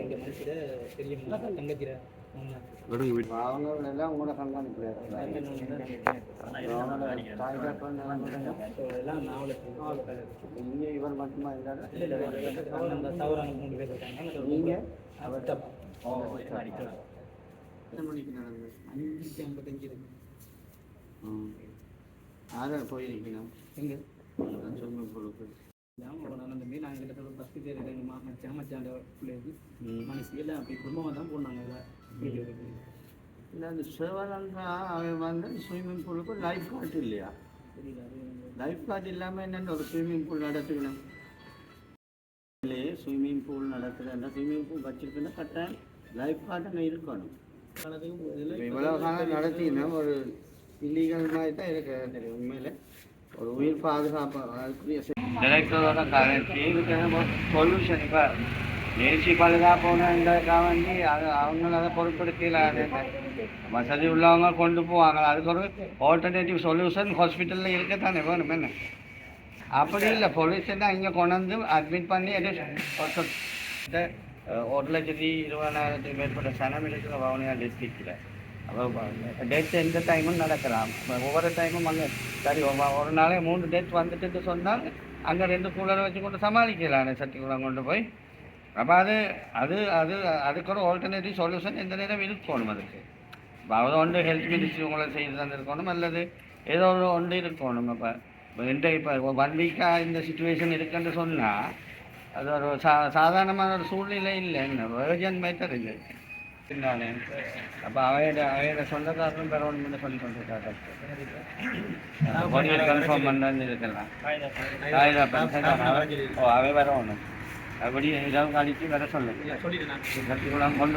எங்க மனசுல பெரிய தங்கச்சிர விடுங்க வீட்டு அவங்க எல்லாம் உங்களோட நாவல இங்க இவர் மட்டுமா இருந்தாரு மூணு பேர் இருக்காங்க. நீங்க? அவர்கிட்ட எத்தனை மணிக்கு நடந்தது? அஞ்சு ஐம்பத்தஞ்சு இருக்கு. ஆதார் போயிருக்கணும் எங்க? ஸ்விம்மிங் பூலுக்கு நான் அந்த மாரி நாங்கள் பத்து பேர் பிள்ளைக்கு மனசு எல்லாம் அப்படி குடும்பமாக தான் போனாங்க இல்லை அந்த சிவனந்தா அவன் வந்து ஸ்விம்மிங் பூலுக்கு லைஃப் கார்டு இல்லையா? லைஃப் கார்டு இல்லாமல் என்னென்ன ஒரு ஸ்விம்மிங் பூல் நடத்துக்கணும்? இல்லையே ஸ்விம்மிங் பூல் நடத்துகிறேன் ஸ்விம்மிங் பூல் வச்சிருக்கேன்னா கட்டாயம் லைஃப் கார்டு இருக்கணும். இவ்வளோ காலம் நடத்தினா ஒரு இல்லீகல் மாதிரி தான் இருக்கு. தெரியும் உண்மையில். ஒரு உயிர் பாதுகாப்பு அதுக்குரிய டைரக்டரோட சொல்யூஷன் இப்போ தேசிய பாதுகாப்புன்றதுக்காக வேண்டி அது அவங்கள அதை பொருட்படுத்தல அது வசதி உள்ளவங்க கொண்டு போவாங்க அதுக்கு ஒரு ஆல்டர்னேட்டிவ் சொல்யூஷன் ஹாஸ்பிட்டலில் இருக்கத்தானே வேணும் என்ன அப்படி இல்லை பொல்யூஷன் தான் இங்கே கொண்டு வந்து அட்மிட் பண்ணி ஒரு லட்சத்தி இருபதாயிரத்துக்கு மேற்பட்ட சனம் இருக்கிற வவுனியா டிஸ்ட்ரிக்டில் அப்போ எந்த டைமும் நடக்கலாம். ஒவ்வொரு டைமும் அங்கே சரி ஒரு நாளே மூணு டேட் வந்துட்டு சொன்னால் அங்கே ரெண்டு கூலரை வச்சு கொண்டு சமாளிக்கலாம். சட்டி கொண்டு போய். அப்போ அது அது அது அதுக்கு ஒரு ஆல்டர்னேட்டிவ் சொல்யூஷன் எந்த நேரம் இருக்கணும் அதுக்கு. இப்போ அவர் ஒன்று ஹெல்த் மினிஸ்ட்ரி உங்களை செய்து தந்திருக்கணும் அல்லது ஏதோ ஒரு ஒன்று இருக்கணும். இப்போ இப்போ இந்த இப்போ ஒன் வீக்காக இந்த சுச்சுவேஷன் இருக்குன்னு சொன்னால் அது ஒரு சா சாதாரணமான ஒரு சூழ்நிலை இல்லை என்ன வேர்ஜன் மேட்டர் இல்லை. பின்னாலே அப்போ அவையோட அவையோட சொந்தக்காரரும் பெற ஒன்று சொல்லி கொண்டிருக்காங்க கன்ஃபார்ம் பண்ணு இருக்கலாம். ஓ அவை வர ஒன்று அப்படி ஏதாவது கழிச்சு வர சொல்லு. சொல்லிட்டு நான். சத்திக்குளம் கொண்டு